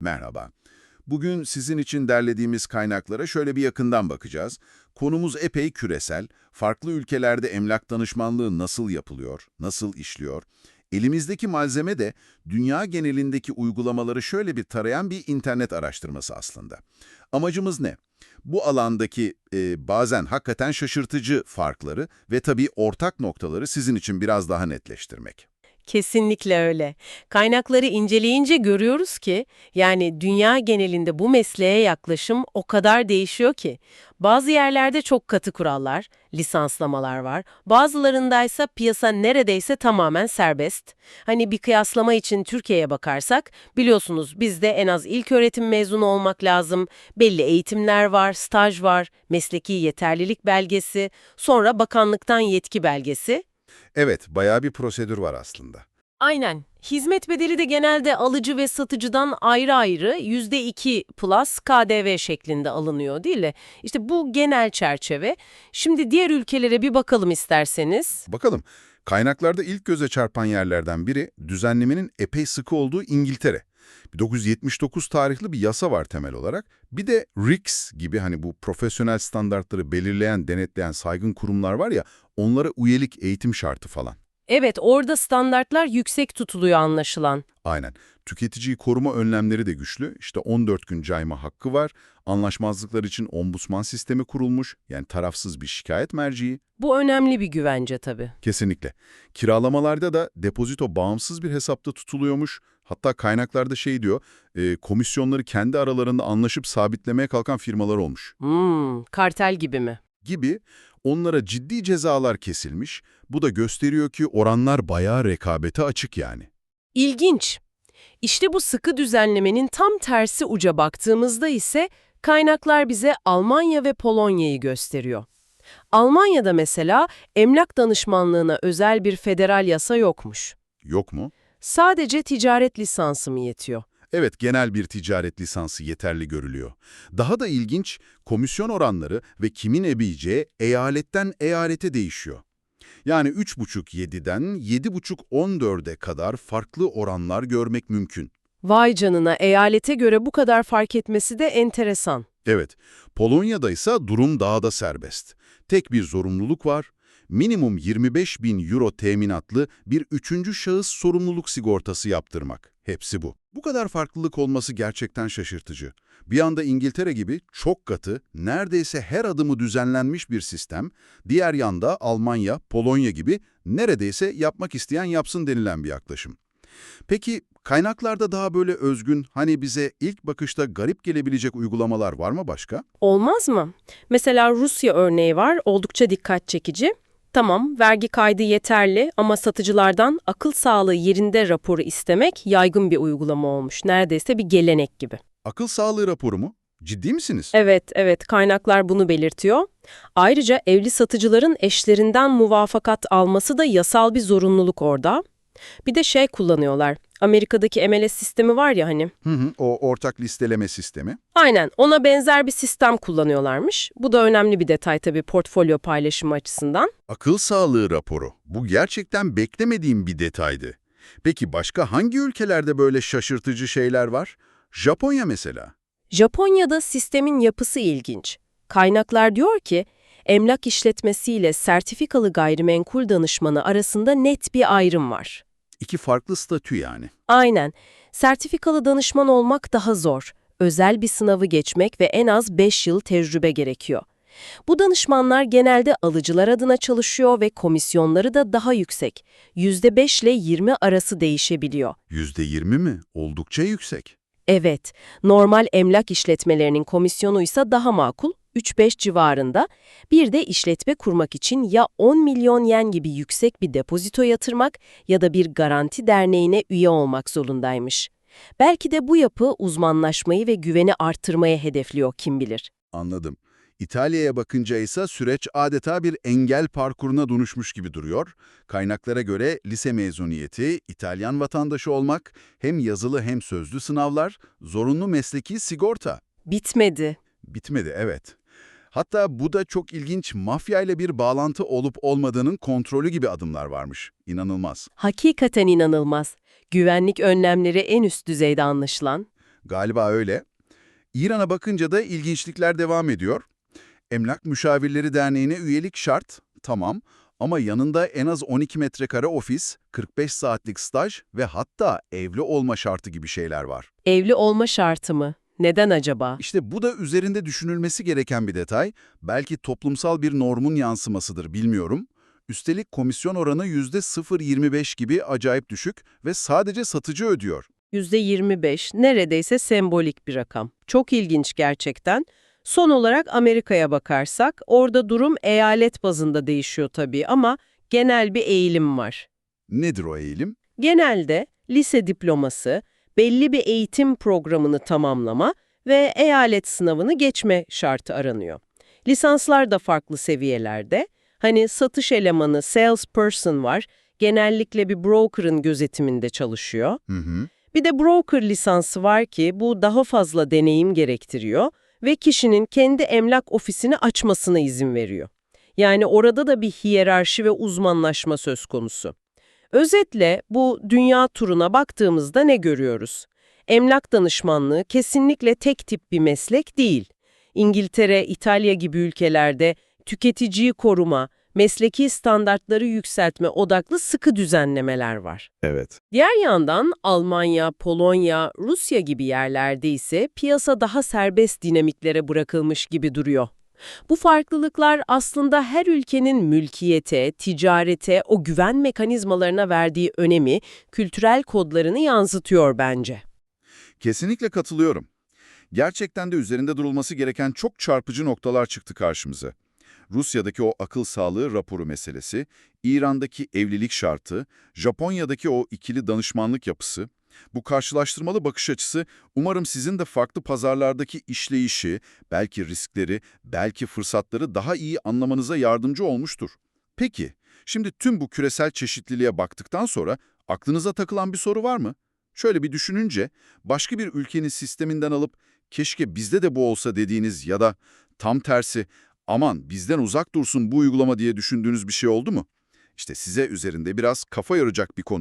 Merhaba. Bugün sizin için derlediğimiz kaynaklara şöyle bir yakından bakacağız. Konumuz epey küresel. Farklı ülkelerde emlak danışmanlığı nasıl yapılıyor, nasıl işliyor? Elimizdeki malzeme de dünya genelindeki uygulamaları şöyle bir tarayan bir internet araştırması aslında. Amacımız ne? Bu alandaki e, bazen hakikaten şaşırtıcı farkları ve tabii ortak noktaları sizin için biraz daha netleştirmek. Kesinlikle öyle. Kaynakları inceleyince görüyoruz ki, yani dünya genelinde bu mesleğe yaklaşım o kadar değişiyor ki. Bazı yerlerde çok katı kurallar, lisanslamalar var. Bazılarındaysa piyasa neredeyse tamamen serbest. Hani bir kıyaslama için Türkiye'ye bakarsak, biliyorsunuz bizde en az ilköğretim mezunu olmak lazım. Belli eğitimler var, staj var, mesleki yeterlilik belgesi, sonra bakanlıktan yetki belgesi. Evet, bayağı bir prosedür var aslında. Aynen. Hizmet bedeli de genelde alıcı ve satıcıdan ayrı ayrı %2 plus KDV şeklinde alınıyor değil mi? İşte bu genel çerçeve. Şimdi diğer ülkelere bir bakalım isterseniz. Bakalım, kaynaklarda ilk göze çarpan yerlerden biri düzenlemenin epey sıkı olduğu İngiltere. 1979 tarihli bir yasa var temel olarak. Bir de RICS gibi hani bu profesyonel standartları belirleyen, denetleyen saygın kurumlar var ya, onlara üyelik eğitim şartı falan. Evet, orada standartlar yüksek tutuluyor anlaşılan. Aynen. Tüketiciyi koruma önlemleri de güçlü. İşte 14 gün cayma hakkı var. Anlaşmazlıklar için ombusman sistemi kurulmuş. Yani tarafsız bir şikayet merciği. Bu önemli bir güvence tabii. Kesinlikle. Kiralamalarda da depozito bağımsız bir hesapta tutuluyormuş. Hatta kaynaklarda şey diyor, e, komisyonları kendi aralarında anlaşıp sabitlemeye kalkan firmalar olmuş. Hmm, kartel gibi mi? Gibi onlara ciddi cezalar kesilmiş. Bu da gösteriyor ki oranlar bayağı rekabete açık yani. İlginç. İşte bu sıkı düzenlemenin tam tersi uca baktığımızda ise kaynaklar bize Almanya ve Polonya'yı gösteriyor. Almanya'da mesela emlak danışmanlığına özel bir federal yasa yokmuş. Yok mu? Sadece ticaret lisansı mı yetiyor? Evet, genel bir ticaret lisansı yeterli görülüyor. Daha da ilginç, komisyon oranları ve kimin ödeyeceği eyaletten eyalete değişiyor. Yani 3,5-7'den 7,5-14'e kadar farklı oranlar görmek mümkün. Vay canına eyalete göre bu kadar fark etmesi de enteresan. Evet, Polonya'da ise durum daha da serbest. Tek bir zorunluluk var, minimum 25 bin euro teminatlı bir üçüncü şahıs sorumluluk sigortası yaptırmak. Hepsi bu. Bu kadar farklılık olması gerçekten şaşırtıcı. Bir anda İngiltere gibi çok katı, neredeyse her adımı düzenlenmiş bir sistem, diğer yanda Almanya, Polonya gibi neredeyse yapmak isteyen yapsın denilen bir yaklaşım. Peki kaynaklarda daha böyle özgün, hani bize ilk bakışta garip gelebilecek uygulamalar var mı başka? Olmaz mı? Mesela Rusya örneği var, oldukça dikkat çekici. Tamam, vergi kaydı yeterli ama satıcılardan akıl sağlığı yerinde raporu istemek yaygın bir uygulama olmuş. Neredeyse bir gelenek gibi. Akıl sağlığı raporu mu? Ciddi misiniz? Evet, evet kaynaklar bunu belirtiyor. Ayrıca evli satıcıların eşlerinden muvafakat alması da yasal bir zorunluluk orada. Bir de şey kullanıyorlar. Amerika'daki MLS sistemi var ya hani. Hı hı, o ortak listeleme sistemi. Aynen ona benzer bir sistem kullanıyorlarmış. Bu da önemli bir detay tabii portfolyo paylaşımı açısından. Akıl sağlığı raporu. Bu gerçekten beklemediğim bir detaydı. Peki başka hangi ülkelerde böyle şaşırtıcı şeyler var? Japonya mesela. Japonya'da sistemin yapısı ilginç. Kaynaklar diyor ki, emlak işletmesiyle sertifikalı gayrimenkul danışmanı arasında net bir ayrım var. İki farklı statü yani. Aynen. Sertifikalı danışman olmak daha zor. Özel bir sınavı geçmek ve en az 5 yıl tecrübe gerekiyor. Bu danışmanlar genelde alıcılar adına çalışıyor ve komisyonları da daha yüksek. %5 ile 20 arası değişebiliyor. %20 mi? Oldukça yüksek. Evet, normal emlak işletmelerinin komisyonu ise daha makul, 3-5 civarında. Bir de işletme kurmak için ya 10 milyon yen gibi yüksek bir depozito yatırmak ya da bir garanti derneğine üye olmak zorundaymış. Belki de bu yapı uzmanlaşmayı ve güveni arttırmaya hedefliyor kim bilir. Anladım. İtalya'ya bakınca ise süreç adeta bir engel parkuruna dönüşmüş gibi duruyor. Kaynaklara göre lise mezuniyeti, İtalyan vatandaşı olmak, hem yazılı hem sözlü sınavlar, zorunlu mesleki sigorta. Bitmedi. Bitmedi, evet. Hatta bu da çok ilginç, mafya ile bir bağlantı olup olmadığının kontrolü gibi adımlar varmış. İnanılmaz. Hakikaten inanılmaz. Güvenlik önlemleri en üst düzeyde anlaşılan. Galiba öyle. İran'a bakınca da ilginçlikler devam ediyor. Emlak Müşavirleri Derneği'ne üyelik şart, tamam. Ama yanında en az 12 metrekare ofis, 45 saatlik staj ve hatta evli olma şartı gibi şeyler var. Evli olma şartı mı? Neden acaba? İşte bu da üzerinde düşünülmesi gereken bir detay. Belki toplumsal bir normun yansımasıdır bilmiyorum. Üstelik komisyon oranı %0.25 gibi acayip düşük ve sadece satıcı ödüyor. %25 neredeyse sembolik bir rakam. Çok ilginç gerçekten. Son olarak Amerika'ya bakarsak orada durum eyalet bazında değişiyor tabii ama genel bir eğilim var. Nedir o eğilim? Genelde lise diploması, belli bir eğitim programını tamamlama ve eyalet sınavını geçme şartı aranıyor. Lisanslar da farklı seviyelerde. Hani satış elemanı, salesperson var, genellikle bir broker'ın gözetiminde çalışıyor. Hı hı. Bir de broker lisansı var ki bu daha fazla deneyim gerektiriyor ve kişinin kendi emlak ofisini açmasına izin veriyor. Yani orada da bir hiyerarşi ve uzmanlaşma söz konusu. Özetle bu dünya turuna baktığımızda ne görüyoruz? Emlak danışmanlığı kesinlikle tek tip bir meslek değil. İngiltere, İtalya gibi ülkelerde tüketiciyi koruma, mesleki standartları yükseltme odaklı sıkı düzenlemeler var. Evet. Diğer yandan Almanya, Polonya, Rusya gibi yerlerde ise piyasa daha serbest dinamiklere bırakılmış gibi duruyor. Bu farklılıklar aslında her ülkenin mülkiyete, ticarete, o güven mekanizmalarına verdiği önemi, kültürel kodlarını yansıtıyor bence. Kesinlikle katılıyorum. Gerçekten de üzerinde durulması gereken çok çarpıcı noktalar çıktı karşımıza. Rusya'daki o akıl sağlığı raporu meselesi, İran'daki evlilik şartı, Japonya'daki o ikili danışmanlık yapısı, bu karşılaştırmalı bakış açısı umarım sizin de farklı pazarlardaki işleyişi, belki riskleri, belki fırsatları daha iyi anlamanıza yardımcı olmuştur. Peki, şimdi tüm bu küresel çeşitliliğe baktıktan sonra aklınıza takılan bir soru var mı? Şöyle bir düşününce, başka bir ülkenin sisteminden alıp keşke bizde de bu olsa dediğiniz ya da tam tersi aman bizden uzak dursun bu uygulama diye düşündüğünüz bir şey oldu mu? İşte size üzerinde biraz kafa yoracak bir konu.